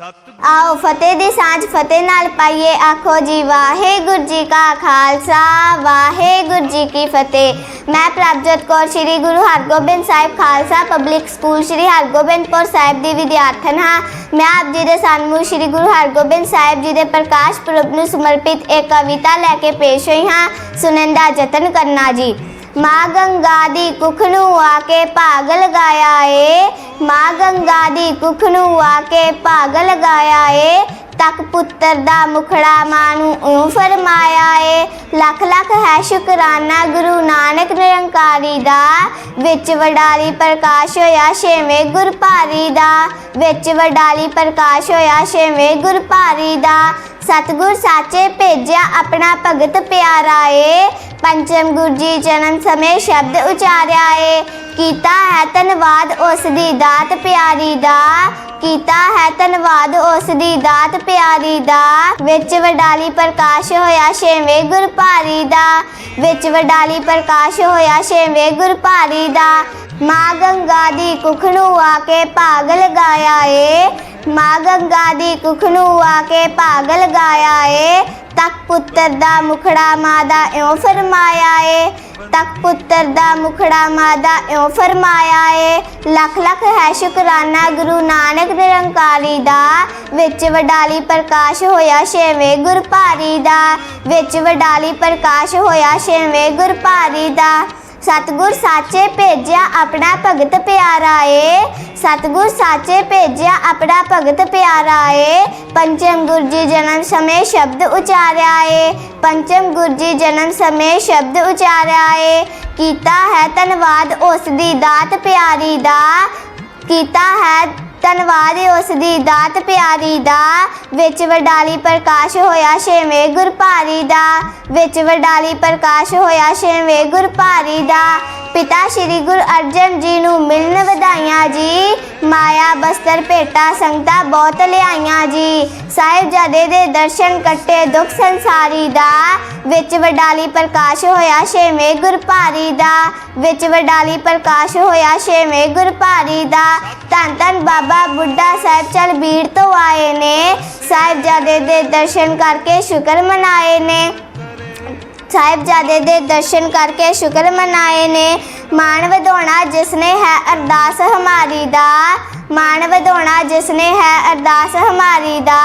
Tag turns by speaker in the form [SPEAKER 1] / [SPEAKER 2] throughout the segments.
[SPEAKER 1] ਆਓ ਫਤਿਹ ਦੀ ਸਾਂਝ ਫਤਿਹ ਨਾਲ ਪਾਈਏ, ਆਖੋ ਜੀ, ਵਾਹਿਗੁਰੂ ਜੀ ਕਾ ਖਾਲਸਾ, ਵਾਹਿਗੁਰੂ ਜੀ ਕੀ ਫਤਿਹ। ਮੈਂ ਪ੍ਰਭਜੋਤ ਕੌਰ, ਸ੍ਰੀ ਗੁਰੂ ਹਰਗੋਬਿੰਦ ਸਾਹਿਬ ਖਾਲਸਾ ਪਬਲਿਕ ਸਕੂਲ, ਸ੍ਰੀ ਹਰਗੋਬਿੰਦਪੁਰ ਸਾਹਿਬ ਦੀ ਵਿਦਿਆਰਥਣ ਹਾਂ। ਮੈਂ ਆਪ ਜੀ ਦੇ ਸਾਹਮਣੇ ਸ੍ਰੀ ਗੁਰੂ ਹਰਗੋਬਿੰਦ ਸਾਹਿਬ ਜੀ ਦੇ ਪ੍ਰਕਾਸ਼ ਪੁਰਬ ਨੂੰ ਸਮਰਪਿਤ ਇੱਕ ਕਵਿਤਾ ਲੈ ਕੇ ਪੇਸ਼ ਹੋਈ ਹਾਂ। ਸੁਣਨ ਦਾ ਯਤਨ ਕਰਨਾ ਜੀ। ਮਾਂ ਗੰਗਾ ਦੀ ਕੁੱਖ ਨੂੰ ਆ ਕੇ ਭਾਗ ਲਗਾਇਆ ਏ। ਮਾਂ ਗੰਗਾ ਦੀ ਕੁੱਖ ਨੂੰ ਆ ਕੇ ਭਾਗ ਲਗਾਇਆ ਏ। ਤੱਕ ਪੁੱਤਰ ਦਾ ਮੁਖੜਾ ਮਾਂ ਨੂੰ ਊਂ ਫਰਮਾਇਆ ਏ। ਲੱਖ ਲੱਖ ਹੈ ਸ਼ੁਕਰਾਨਾ ਗੁਰੂ ਨਾਨਕ ਨਿਰੰਕਾਰੀ ਦਾ। ਵਿੱਚ ਵਡਾਲੀ ਪ੍ਰਕਾਸ਼ ਹੋਇਆ ਛੇਵੇਂ ਗੁਰਪਾਰੀ ਦਾ। ਵਿੱਚ ਵਡਾਲੀ ਪ੍ਰਕਾਸ਼ ਹੋਇਆ ਛੇਵੇਂ ਗੁਰਪਾਰੀ ਦਾ। ਸਤਿਗੁਰ ਸਾਚੇ ਭੇਜਿਆ ਆਪਣਾ ਭਗਤ ਪਿਆਰਾ ਏ ਪੰਚਮ ਗੁਰ ਜੀ ਜਨਮ ਸਮੇਂ ਸ਼ਬਦ ਉਚਾਰਿਆ ਏ ਕੀਤਾ ਹੈ ਧੰਨਵਾਦ ਉਸ ਦੀ ਦਾਤ ਪਿਆਰੀ ਦਾ। ਕੀਤਾ ਹੈ ਧੰਨਵਾਦ ਉਸ ਦੀ ਦਾਤ ਪਿਆਰੀ ਦਾ। ਵਿੱਚ ਵਡਾਲੀ ਪ੍ਰਕਾਸ਼ ਹੋਇਆ ਛੇਵੇਂ ਗੁਰ ਭਾਰੀ ਦਾ। ਵਿੱਚ ਵਡਾਲੀ ਪ੍ਰਕਾਸ਼ ਹੋਇਆ ਛੇਵੇਂ ਗੁਰ ਭਾਰੀ ਦਾ। ਮਾਂ ਗੰਗਾ ਦੀ ਕੁੱਖ ਨੂੰ ਆ ਕੇ ਭਾਗ ਲਗਾਇਆ ਏ ਮਾਂ ਗੰਗਾ ਦੀ ਕੁੱਖ ਨੂੰ ਆ ਕੇ ਭਾਗ ਲਗਾਇਆ ਏ। ਤੱਕ ਪੁੱਤਰ ਦਾ ਮੁਖੜਾ ਮਾਂ ਦਾ ਇਉਂ ਫਰਮਾਇਆ ਏ। ਤੱਕ ਪੁੱਤਰ ਦਾ ਮੁਖੜਾ ਮਾਂ ਦਾ ਇਉਂ ਫਰਮਾਇਆ ਏ। ਲੱਖ ਲੱਖ ਹੈ ਸ਼ੁਕਰਾਨਾ ਗੁਰੂ ਨਾਨਕ ਨਿਰੰਕਾਰੀ ਦਾ। ਵਿੱਚ ਵਡਾਲੀ ਪ੍ਰਕਾਸ਼ ਹੋਇਆ ਛੇਵੇਂ ਗੁਰਪਾਰੀ ਦਾ। ਵਿੱਚ ਵਡਾਲੀ ਪ੍ਰਕਾਸ਼ ਹੋਇਆ ਛੇਵੇਂ ਗੁਰਪਾਰੀ ਦਾ। ਸਤਿਗੁਰ ਸਾਚੇ ਭੇਜਿਆ ਆਪਣਾ ਭਗਤ ਪਿਆਰਾ ਏ ਸਤਿਗੁਰ ਸਾਚੇ ਭੇਜਿਆ ਆਪਣਾ ਭਗਤ ਪਿਆਰਾ ਏ ਪੰਚਮ ਗੁਰ ਜੀ ਜਨਮ ਸਮੇਂ ਸ਼ਬਦ ਉਚਾਰਿਆ ਏ ਪੰਚਮ ਗੁਰ ਜੀ ਜਨਮ ਸਮੇਂ ਸ਼ਬਦ ਉਚਾਰਿਆ ਏ ਕੀਤਾ ਹੈ ਧੰਨਵਾਦ ਉਸ ਦੀ ਦਾਤ ਪਿਆਰੀ ਦਾ। ਕੀਤਾ ਹੈ ਧੰਨਵਾਦ ਉਸ ਦੀ ਦਾਤ ਪਿਆਰੀ ਦਾ, ਵਿੱਚ ਵਡਾਲੀ ਪ੍ਰਕਾਸ਼ ਹੋਇਆ ਛੇਵੇਂ ਗੁਰਪਾਰੀ ਦਾ, ਵਿੱਚ ਵਡਾਲੀ ਪ੍ਰਕਾਸ਼ ਹੋਇਆ ਛੇਵੇਂ ਗੁਰਪਾਰੀ ਦਾ ਪਿਤਾ ਸ਼੍ਰੀ ਗੁਰੂ ਅਰਜਨ ਜੀ ਨੂੰ ਮਿਲਣ ਵਧਾਈਆਂ ਜੀ। ਮਾਇਆ, ਬਸਤਰ, ਭੇਟਾ, ਸੰਗਤਾਂ ਬਹੁਤ ਲਿਆਈਆਂ ਜੀ। ਸਾਹਿਬਜ਼ਾਦੇ ਦੇ ਦਰਸ਼ਨ ਕੱਟੇ ਦੁੱਖ ਸੰਸਾਰੀ ਦਾ। ਵਿੱਚ ਵਡਾਲੀ ਪ੍ਰਕਾਸ਼ ਹੋਇਆ ਛੇਵੇਂ ਗੁਰਪਾਰੀ ਦਾ। ਵਿੱਚ ਵਡਾਲੀ ਪ੍ਰਕਾਸ਼ ਹੋਇਆ ਛੇਵੇਂ ਗੁਰਪਾਰੀ ਦਾ। ਧੰਨ ਧੰਨ ਬਾਬਾ ਬੁੱਢਾ ਸਾਹਿਬ ਚਲ ਬੀੜ ਤੋਂ ਆਏ ਨੇ। ਸਾਹਿਬਜ਼ਾਦੇ ਦੇ ਦਰਸ਼ਨ ਕਰਕੇ ਸ਼ੁਕਰ ਮਨਾਏ ਨੇ। ਸਾਹਿਬਜ਼ਾਦੇ ਦੇ ਦਰਸ਼ਨ ਕਰਕੇ ਸ਼ੁਕਰ ਮਨਾਏ ਨੇ। ਮਾਣ ਵਧਾਉਣਾ ਜਿਸਨੇ ਹੈ ਅਰਦਾਸ ਹਮਾਰੀ ਦਾ। ਮਾਣ ਵਧਾਉਣਾ ਜਿਸਨੇ ਹੈ ਅਰਦਾਸ ਹਮਾਰੀ ਦਾ।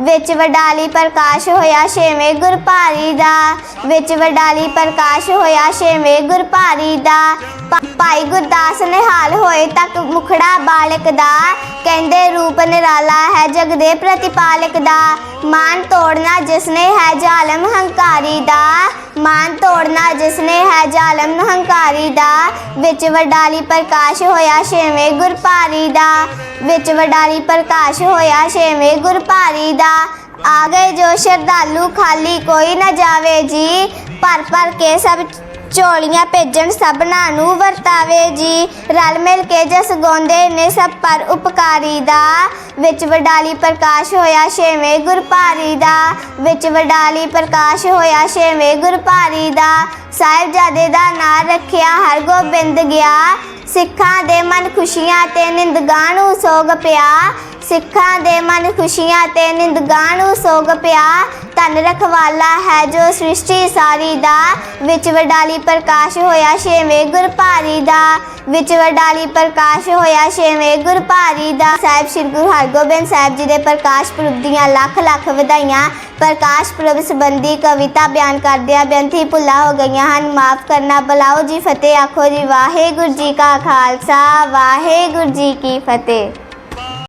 [SPEAKER 1] ਵਿੱਚ ਵਡਾਲੀ ਪ੍ਰਕਾਸ਼ ਹੋਇਆ ਛੇਵੇਂ ਗੁਰਪਾਰੀ ਦਾ। ਵਿੱਚ ਵਡਾਲੀ ਪ੍ਰਕਾਸ਼ ਹੋਇਆ ਛੇਵੇਂ ਗੁਰਪਾਰੀ ਦਾ। ਭਾਈ ਗੁਰਦਾਸ ਨਿਹਾਲ ਹੋਏ ਤੱਕ ਮੁਖੜਾ ਬਾਲਕ ਦਾ। ਕਹਿੰਦੇ ਰੂਪ ਨਿਰਾਲਾ ਹੈ ਜਗ ਦੇ ਪ੍ਰਤਿਪਾਲਕ ਦਾ। ਮਾਨ ਤੋੜਨਾ ਜਿਸਨੇ ਹੈ ਜ਼ਾਲਮ ਹੰਕਾਰੀ ਦਾ, ਮਾਨ ਤੋੜਨਾ ਜਿਸਨੇ ਹੈ ਜ਼ਾਲਮ ਹੰਕਾਰੀ ਦਾ, ਵਿੱਚ ਵਡਾਲੀ ਪ੍ਰਕਾਸ਼ ਹੋਇਆ ਛੇਵੇਂ ਗੁਰਪਾਰੀ ਦਾ, ਵਿੱਚ ਵਡਾਲੀ ਪ੍ਰਕਾਸ਼ ਹੋਇਆ ਛੇਵੇਂ ਗੁਰਪਾਰੀ ਦਾ। ਆ ਗਏ ਜੋ ਸ਼ਰਧਾਲੂ ਖਾਲੀ ਕੋਈ ਨਾ ਜਾਵੇ ਜੀ ਭਰ ਭਰ ਕੇ ਸਭ ਝੋਲੀਆਂ ਭੇਜਣ ਸਭਨਾਂ ਨੂੰ ਵਰਤਾਵੇ ਜੀ। ਰਲ ਮਿਲ ਕੇ ਜਸ ਗਾਉਂਦੇ ਨੇ ਸਭ, ਪਰ ਉਪਕਾਰੀ ਦਾ ਵਿੱਚ ਵਡਾਲੀ ਪ੍ਰਕਾਸ਼ ਹੋਇਆ ਛੇਵੇਂ ਗੁਰਪਾਰੀ ਦਾ। ਵਿੱਚ ਵਡਾਲੀ ਪ੍ਰਕਾਸ਼ ਹੋਇਆ ਛੇਵੇਂ ਗੁਰਪਾਰੀ ਦਾ। ਸਾਹਿਬਜ਼ਾਦੇ ਦਾ ਨਾਂ ਰੱਖਿਆ ਹਰਗੋਬਿੰਦ ਗਿਆ। ਸਿੱਖਾਂ ਦੇ ਮਨ ਖੁਸ਼ੀਆਂ ਤੇ ਨਿੰਦਗਾਂ ਨੂੰ ਸੋਗ ਪਿਆ। ਸਿੱਖਾਂ ਦੇ ਮਨ ਖੁਸ਼ੀਆਂ ਤੇ ਨਿੰਦਗਾਂ ਨੂੰ ਸੋਗ ਪਿਆ, ਧਨ ਰਖਵਾਲਾ ਹੈ ਜੋ ਸ੍ਰਿਸ਼ਟੀ ਸਾਰੀ ਦਾ, ਵਿੱਚ ਵਡਾਲੀ ਪ੍ਰਕਾਸ਼ ਹੋਇਆ ਛੇਵੇਂ ਗੁਰ ਭਾਰੀ ਦਾ, ਵਿੱਚ ਵਡਾਲੀ ਪ੍ਰਕਾਸ਼ ਹੋਇਆ ਛੇਵੇਂ ਗੁਰ ਭਾਰੀ ਦਾ। ਸਾਹਿਬ ਸ੍ਰੀ ਗੁਰੂ ਹਰਗੋਬਿੰਦ ਸਾਹਿਬ ਜੀ ਦੇ ਪ੍ਰਕਾਸ਼ ਪੁਰਬ ਦੀਆਂ ਲੱਖ ਲੱਖ ਵਧਾਈਆਂ, ਪ੍ਰਕਾਸ਼ ਪੁਰਬ ਸੰਬੰਧੀ ਕਵਿਤਾ ਬਿਆਨ ਕਰਦਿਆਂ ਬੇਨਤੀ ਭੁੱਲਾ ਹੋ ਗਈਆਂ ਹਨ। ਮਾਫ ਕਰਨਾ, ਬੁਲਾਓ ਜੀ ਫਤਿਹ, ਆਖੋ ਜੀ ਵਾਹਿਗੁਰੂ ਜੀ ਕਾ ਖਾਲਸਾ, ਵਾਹਿਗੁਰੂ ਜੀ ਕੀ ਫਤਿਹ।